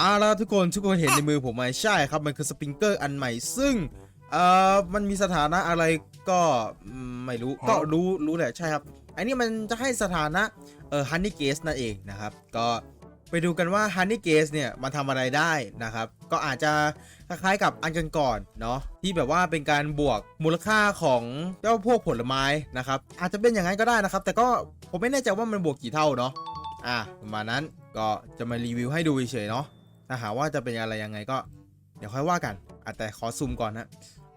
เอาละทุกคนทุกคนเห็นในมือผมไหมใช่ครับมันคือสปริงเกอร์อันใหม่ซึ่งเอ่อมันมีสถานะอะไรก็อืมไม่รู้ก็รู้รู้แหละใช่ครับอันนี้มันจะให้สถานะเอ่อฮันนี่เกสนั่นเองนะครับ ก็ไปดูกันว่าฮันนี่เกสเนี่ยมันทำอะไรได้นะครับ ก็อาจจะคล้ายๆกับอันกันก่อนเนาะที่แบบว่าเป็นการบวกมูลค่าของเจ้าพวกผลไม้นะครับอาจจะเป็นอย่างนั้นก็ได้นะครับ แต่ก็ผมไม่แน่ใจว่ามันบวกกี่เท่าเนาะอะประมาณนั้นก็จะมารีวิวให้ดูเฉยๆเนาะ ถ้าหากว่าจะเป็นอะไรยังไงก็ เดี๋ยวค่อยว่ากันอะแต่ขอซูมก่อนนะ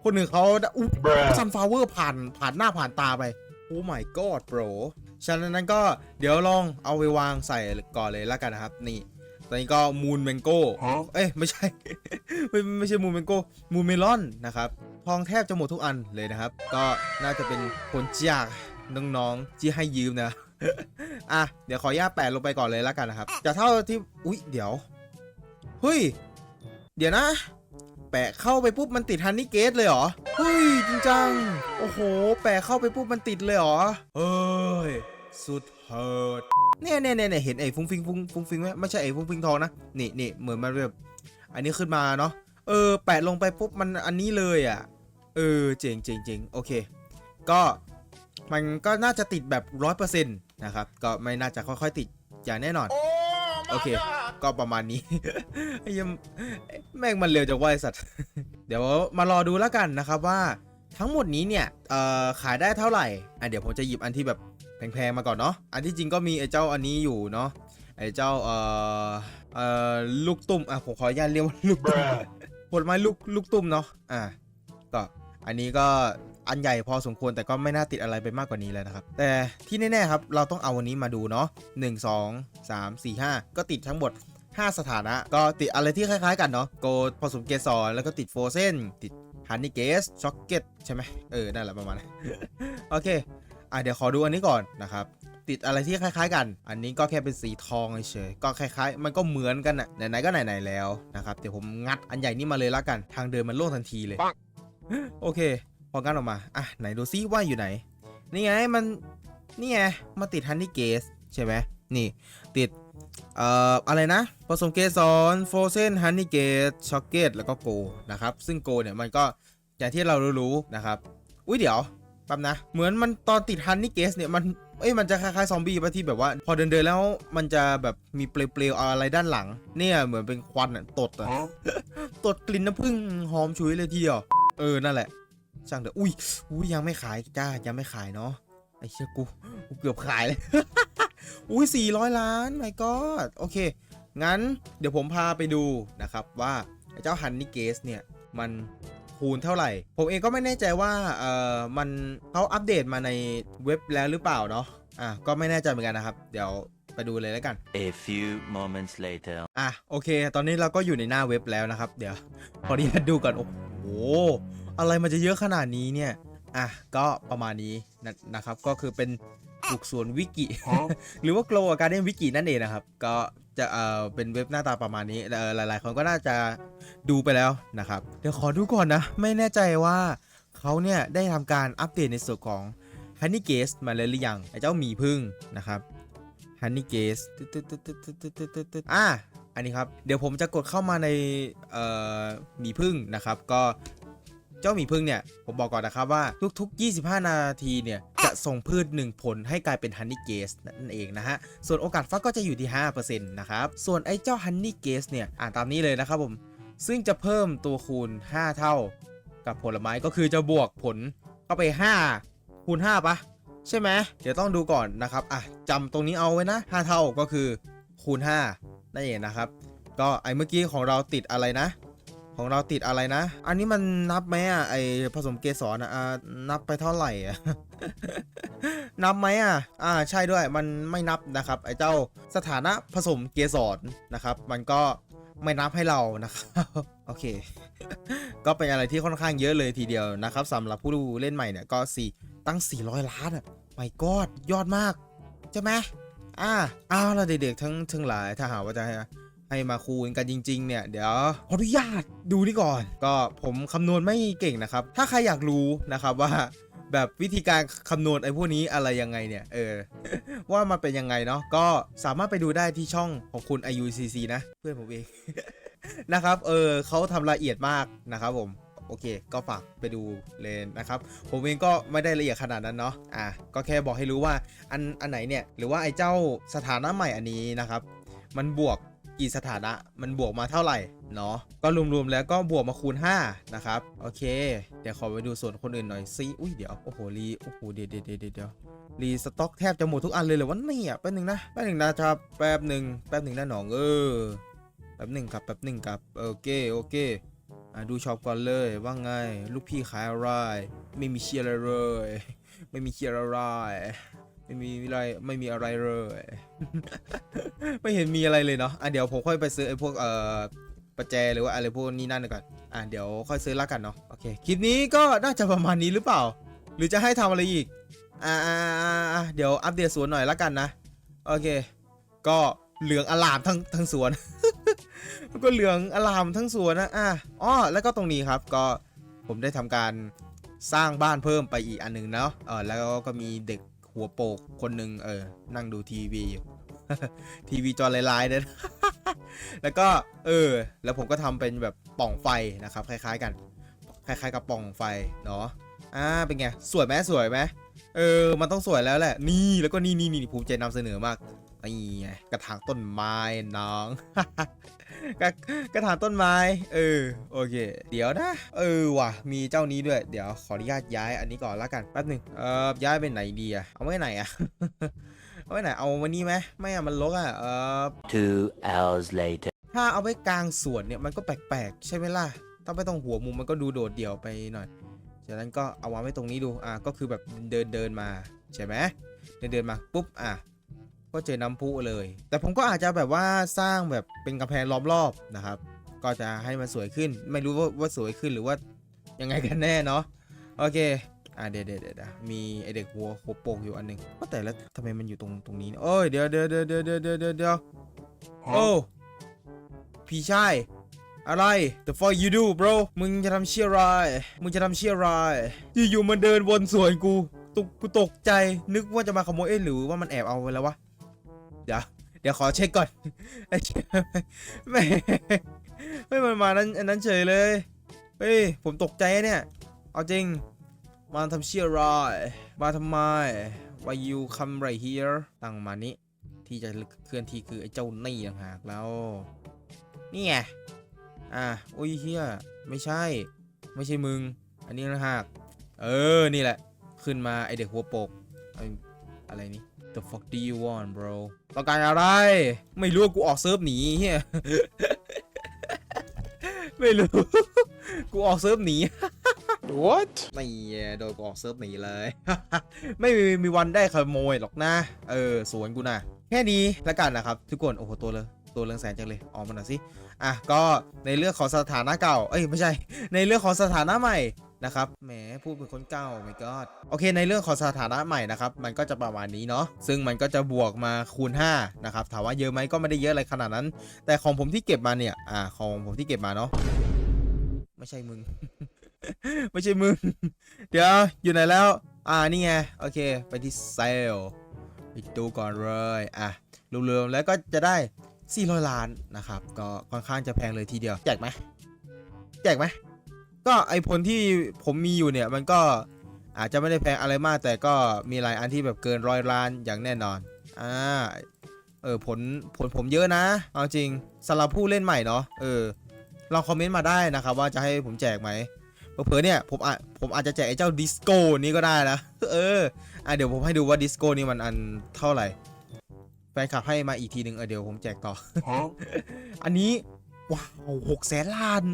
คนหนึ่งเขาอุ๊ซันฟลาวเวอร์ผ่านผ่านหน้าผ่านตาไป โอ้ my god bro ฉะนั้นก็เดี๋ยวลองเอาไปวางใส่ก่อนเลยแล้วกันนะครับ นี่ ตอนนี้ก็มูนเมงโก้ เอ้ย ไม่ใช่ ไม่ไม่ใช่มูนเมงโก้ มูนเมลอนนะครับ ทองแทบจะหมดทุกอันเลยนะครับ ก็น่าจะเป็นผลจากน้องๆที่ให้ยืมนะ อะ เดี๋ยวขออนุญาตแปะลงไปก่อนเลยแล้วกันนะครับ จะเท่าที่ อุ๊ย เดี๋ยว เฮ้ย เดี๋ยวนะ แปะเข้าไปปุ๊บมันติดฮันนี่เกตเลยเหรอ เฮ้ยจริงจัง โอ้โห แปะเข้าไปปุ๊บมันติดเลยเหรอ เฮ้ย สุดเฮิร์ดเนี่ยเนี่ยเนี่ยเห็นไอ้ฟุ้งฟิงฟุ้งฟุ้งฟิงไหมไม่ใช่ไอ้ฟุ้งฟิงทองนะ นี่นี่เหมือนมันแบบอันนี้ขึ้นมาเนาะ เออ แปะลงไปปุ๊บมันอันนี้เลยอะ เออเจ๋งเจ๋งเจ๋งโอเค ก็มันก็น่าจะติดแบบร้อยเปอร์เซ็นต์นะครับ ก็ไม่น่าจะค่อยๆติดอย่างแน่นอน โอเค ก็ประมาณนี้ไอ้เหี้ยังแม่งมันเร็วจังว่าไอสัตว์ เดี๋ยวมารอดูแล้วกันนะครับว่าทั้งหมดนี้เนี่ยเอ่อขายได้เท่าไหร่อะเดี๋ยวผมจะหยิบอันที่แบบแพงๆมาก่อนเนาะ อันที่จริงก็มีไอ้เจ้าอันนี้อยู่เนาะ ไอ้เจ้าเอ่อเอ่อลูกตุ้มอะผมขออนุญาตเรียกว่าลูกตุ้มผลไม้ลูกลูกตุ้มเนาะ อะก็อันนี้ก็อันใหญ่พอสมควรแต่ก็ไม่น่าติดอะไรไปมากกว่านี้แล้วนะครับ แต่ที่แน่ๆครับเราต้องเอาวันนี้มาดูเนาะ1 2 3 4 5 ก็ติดทั้งหมด 5 สถานะ ก็ติดอะไรที่คล้ายๆกันเนาะโกลผสมเกสรแล้วก็ติดโฟเซนติดฮันนี่เกสช็อกเก็ตใช่ไหมเออ นั่นแหละประมาณนั้นโอเค อะเดี๋ยวขอดูอันนี้ก่อนนะครับ ติดอะไรที่คล้าย ๆ กัน อันนี้ก็แค่เป็นสีทองเฉยๆก็คล้ายๆ มันก็เหมือนกันอะไหนๆก็ไหนๆแล้วนะครับเดี๋ยวผมงัดอันใหญ่นี่มาเลยละกัน ทางเดินมันโล่งทันทีเลยโอเค พองัดออกมาอะไหนดูซิว่าอยู่ไหนนี่ไงมันนี่ไงมาติดฮันนี่เกสใช่ไหมนี่ ติด เอ่ออะไรนะผสมเกสรโฟเซนฮันนี่เกสช็อกเกตแล้วก็โกนะครับ ซึ่งโกเนี่ยมันก็อย่างที่เรารู้ๆนะครับ อุ้ยเดี๋ยวแป๊บนะ เหมือนมันตอนติดฮันนี่เกสเนี่ยมันเอ้ยมันจะคล้ายๆซอมบี้ป่ะที่แบบว่า พอเดินเดินๆแล้วมันจะแบบมีเปลวๆอะไรด้านหลัง เนี่ยเหมือนเป็นควันอะตดอะตดกลิ่นน้ำผึ้งหอมฉุยเลยทีเดียวเออนั่นแหละช่างเถอะอุ้ยอุ้ยยังไม่ขายจ้ายังไม่ขายเนาะไอ้เชี่ยกูกูเกือบขายเลย อุ้ยสี่ร้อยล้านไม่ก็โอเค งั้นเดี๋ยวผมพาไปดูนะครับว่าไอ้เจ้าฮันนี่เกสเนี่ย มันคูณเท่าไหร่ ผมเองก็ไม่แน่ใจว่าเอ่อมันเขาอัปเดตมาในเว็บแล้วหรือเปล่าเนาะอะก็ไม่แน่ใจเหมือนกันนะครับ เดี๋ยวไปดูเลยแล้วกัน A few moments later. อะโอเค ตอนนี้เราก็อยู่ในหน้าเว็บแล้วนะครับ เดี๋ยวขออนุญาตดูก่อนโอ้โหอะไรมันจะเยอะขนาดนี้เนี่ย อะก็ประมาณนี้นะนะครับ ก็คือเป็น ปลูกสวนวิกิ หรือว่า Glow Garden Wiki นั่นเองนะครับ ก็จะเอ่อเป็นเว็บหน้าตาประมาณนี้เอ่อหลาย ๆ คนก็น่าจะดูไปแล้วนะครับ เดี๋ยวขอดูก่อนนะ ไม่แน่ใจว่าเขาเนี่ยได้ทำการอัปเดตในส่วนของ Honey g a z e มาเลยหรือยังไอ้เจ้าหมีพึ่งนะครับ Honey g a z e อะอันนี้ครับ เดี๋ยวผมจะกดเข้ามาในเอ่อหมีพึ่งนะครับ ก็ เจ้าหมีพึ่งเนี่ยผมบอกก่อนนะครับว่าทุกๆ 25 นาทีเนี่ยจะส่งพืช 1 ผลให้กลายเป็นฮันนี่เกสนั่นเองนะฮะ ส่วนโอกาสฟักก็จะอยู่ที่ 5%นะครับ ส่วนไอ้เจ้าฮันนี่เกสเนี่ยอ่านตามนี้เลยนะครับผม ซึ่งจะเพิ่มตัวคูณ 5 เท่า กับผลไม้ก็คือจะบวกผลเข้าไป 5 คูณ 5ปะใช่ไหมเดี๋ยวต้องดูก่อนนะครับอะจำตรงนี้เอาไว้นะ 5 เท่าก็คือคูณ 5นั่นเองนะครับ ก็ไอ้เมื่อกี้ของเราติดอะไรนะ ของเราติดอะไรนะ อันนี้มันนับไหมอะไอผสมเกสรอะนับไปเท่าไหร่อะนับไหมอะ อ่าใช่ด้วยมันไม่นับนะครับ ไอเจ้าสถานะผสมเกสรนะครับ มันก็ไม่นับให้เรานะครับโอเค ก็เป็นอะไรที่ค่อนข้างเยอะเลยทีเดียวนะครับสำหรับผู้เล่นใหม่เนี่ยก็สี่ตั้ง 400 ล้านอะไม่กอดยอดมากใช่ไหมอ่าอ้าวแล้วเด็กๆทั้งทั้งหลายถ้าหาว่าจะ ให้มาคูณกันจริง ๆ เนี่ย เดี๋ยวขออนุญาตดูนี่ก่อน ก็ผมคำนวณไม่เก่งนะครับ ถ้าใครอยากรู้นะครับว่าแบบวิธีการคำนวณไอ้พวกนี้อะไรยังไงเนี่ยเออว่ามันเป็นยังไงเนาะก็สามารถไปดูได้ที่ช่องของคุณ IUCC นะ เพื่อนผมเองนะครับเออเขาทำละเอียดมากนะครับผมโอเค ก็ฝากไปดูเลยนะครับ ผมเองก็ไม่ได้ละเอียดขนาดนั้นเนาะ อะ ก็แค่บอกให้รู้ว่าอันอันไหนเนี่ย หรือว่าไอ้เจ้าสถานะใหม่อันนี้นะครับ มันบวก กี่สถานะมันบวกมาเท่าไหร่เนาะก็รวมๆแล้วก็บวกมาคูณ 5 นะครับ โอเค เดี๋ยวขอไปดูส่วนคนอื่นหน่อยซิอุ้ยเดี๋ยวโอ้โหรีโอ้โหเดี๋ยวเดี๋ยวเดี๋ยวเดี๋ยวรีสต็อกแทบจะหมดทุกอันเลยเหรอวะเนี่ยแป๊บหนึ่งนะแป๊บหนึ่งนะครับแป๊บหนึ่งแป๊บหนึ่งนะหนองเออแป๊บหนึ่งครับแป๊บหนึ่งครับโอเคโอเคอะดูช็อปก่อนเลยว่าไง ลูกพี่ขายอะไร ไม่มีเชียร์อะไรเลย ไม่มีเชียร์อะไร ไม่มีอะไรไม่มีอะไรเลย ไม่เห็นมีอะไรเลยเนาะอะเดี๋ยวผมค่อยไปซื้อไอ้พวกเอ่อประแจหรือว่าอะไรพวกนี้นั่นก่อนอะเดี๋ยวค่อยซื้อละกันเนาะโอเคคลิปนี้ก็น่าจะประมาณนี้หรือเปล่า หรือจะให้ทำอะไรอีกอ่าอ่าอ่าอ่าเดี๋ยวอัปเดตสวนหน่อยละกันนะโอเค ก็เหลืองอลามทั้งทั้งสวน ก็เหลืองอลามทั้งสวนนะอะอ๋อแล้วก็ตรงนี้ครับก็ผมได้ทำการสร้างบ้านเพิ่มไปอีกอันหนึ่งเนาะเออแล้วก็มีเด็ก หัวโปกคนหนึ่งเออ นั่งดูทีวีอยู่ทีวีจอลายๆเนี่ยแล้วก็เออ แล้วผมก็ทำเป็นแบบป่องไฟนะครับ คล้ายๆกัน คล้ายๆกับป่องไฟเนาะอ่าเป็นไง สวยไหมสวยไหมเออ มันต้องสวยแล้วแหละ นี่แล้วก็นี่นี่นี่ภูมิใจนำเสนอมาก นี่ไงกระถางต้นไม้น้อง กระกระถางต้นไม้ เออโอเค เดี๋ยวนะ เออว่ะ มีเจ้านี้ด้วย เดี๋ยวขออนุญาตย้ายอันนี้ก่อนละกันแป๊บหนึ่งเออย้ายไปไหนดีอะเอาไว้ไหนอะ เอาไว้ไหนเอาวันนี้ไหมไม่อะมันลกอะเออ Two hours later. ถ้าเอาไว้กลางสวนเนี่ยมันก็แปลกๆ ใช่ไหมล่ะต้องไปตรงหัวมุมมันก็ดูโดดเดี่ยวไปหน่อยจากนั้นก็เอาวางไว้ตรงนี้ดูอะก็คือแบบเดินเดินมาใช่ไหมเดินเดินมาปุ๊บอะ ก็เจอน้ำพุเลย แต่ผมก็อาจจะแบบว่าสร้างแบบเป็นกำแพงล้อมรอบนะครับ ก็จะให้มันสวยขึ้น ไม่รู้ว่าว่าสวยขึ้นหรือว่ายังไงกันแน่เนาะโอเคอ่าเดี๋ยวเดี๋ยวเดี๋ยวมีไอเด็กวัวโคโปกอยู่อันหนึ่งก็แต่แล้วทำไมมันอยู่ตรงตรงนี้โอ้ยเดี๋ยวเดี๋ยวเดี๋ยวเดี๋ยวเดี๋ยวเดี๋ยวเดี๋ยวโอ้พี่ชายอะไร The fuck you do bro มึงจะทำเชี่ยไรมึงจะทำเชี่ยไรอยู่ๆมันเดินวนสวนกูตกกูตกใจนึกว่าจะมาขโมยเอ้หรือว่ามันแอบเอาไปแล้ววะ เดี๋ยวเดี๋ยวขอเช็คก่อนไอ้ไม่ไม่มันมานั้นอันนั้นเฉยเลยเฮ้ยผมตกใจเนี่ย เอาจริง มาทำเชี่ยอะไรมาทำไม why you come right here ตั้งมานี้ที่จะเคลื่อนที่คือไอ้เจ้านี่ต่างหากแล้วนี่ไงอะอุ้ยเฮียไม่ใช่ ไม่ใช่มึง อันนี้นะหากเออ นี่แหละ ขึ้นมาไอเด็กหัวโปกออะไรนี่ the fuck do you want bro ต้องการอะไร ไม่รู้กูออกเซิร์ฟหนีเฮียไม่รู้ กูออกเซิร์ฟหนี What? ไม่แย่โดนกูออกเซิร์ฟหนีเลย ไม่มีมีวันได้ขโมยหรอกนะ เออ สวนกูนะ แค่นี้แล้วกันนะครับ ทุกคน โอ้โห ตัวเลยตัวเรืองแสนจังเลยออกมาหน่อยสิ อะ ก็ในเรื่องของสถานะเก่า เอ้ย ไม่ใช่ ในเรื่องของสถานะใหม่ นะครับแหมพูดเป็นคนเก่าไม่ก็โอเคในเรื่องของสถานะใหม่นะครับมันก็จะประมาณนี้เนาะซึ่งมันก็จะบวกมาคูณ5นะครับถามว่าเยอะไหมก็ไม่ได้เยอะอะไรขนาดนั้น แต่ของผมที่เก็บมาเนี่ยอ่าของผมที่เก็บมาเนาะไม่ใช่มึง ไม่ใช่มึง เดี๋ยวอยู่ไหนแล้ว อ่านี่ไงโอเค ไปที่เซลไปดูก่อนเลยอะรวมๆแล้วก็จะได้ 400 ล้านนะครับ ก็ค่อนข้างจะแพงเลยทีเดียว แจกไหมแจกไหม ก็ไอผลที่ผมมีอยู่เนี่ยมันก็อาจจะไม่ได้แพงอะไรมาก แต่ก็มีหลายอันที่แบบเกินร้อยล้านอย่างแน่นอนอ่าเออผลผลผมเยอะนะเอาจริงสำหรับผู้เล่นใหม่เนาะเออลองคอมเมนต์มาได้นะครับว่าจะให้ผมแจกไหมเผลอเนี่ยผมอาจผมอาจจะแจกไอ้เจ้าดิสโก้นี้ก็ได้นะเอออะเดี๋ยวผมให้ดูว่าดิสโก้นี่มันอันเท่าไหร่แฟนคลับให้มาอีกทีหนึ่งเออเดี๋ยวผมแจกต่อ อันนี้ว้าวหกแสนล้าน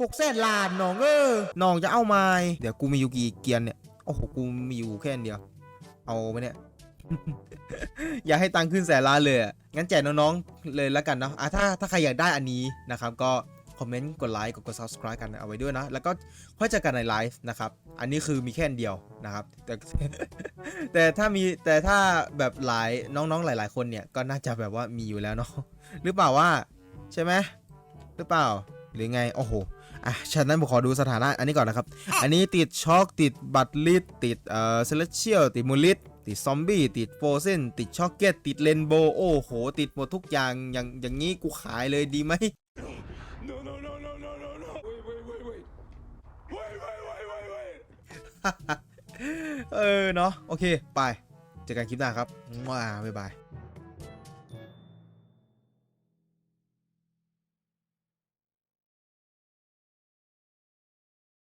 หกแสนล้านน้องเออน้องจะเอาไมาเดี๋ยวกูมีอยู่กี่เกียร์เนี่ยโอ้โหกูมีอยู่แค่นเดียว เอาไหมเนี่ย อยากให้ตังค์ขึ้นแสนล้านเลยงั้นแจกน้องๆเลยแล้วกันเนาะอะถ้าถ้าใครอยากได้อันนี้นะครับก็คอมเมนต์กดไลค์กดกด subscribe กันเอาไว้ด้วยนะ แล้วก็ค่อยเจอกันในไลฟ์นะครับ อันนี้คือมีแค่นเดียวนะครับ แต่แต่ถ้ามีแต่ถ้าแบบหลายน้องๆหลาย ๆ คนเนี่ยก็น่าจะแบบว่ามีอยู่แล้วเนาะหรือเปล่าว่าใช่ไหมหรือเปล่าหรือไง โอ้โห อะฉะนั้นผมขอดูสถานะอันนี้ก่อนนะครับ อันนี้ติดช็อกติดบัตรลิดติดเอ่อเซเลเชียลติดมูลิดติดซอมบี้ติดโฟเซนติดช็อกเก็ตติดเรนโบว์โอ้โห ติดหมดทุกอย่างอย่างอย่างนี้กูขายเลยดีไหม No, no, no, no, no, no, no. Wait, wait, wait, wait. Wait, wait, wait, wait, wait. เออเนาะโอเค ไป เจอกันคลิปหน้าครับว้าบ๊ายบาย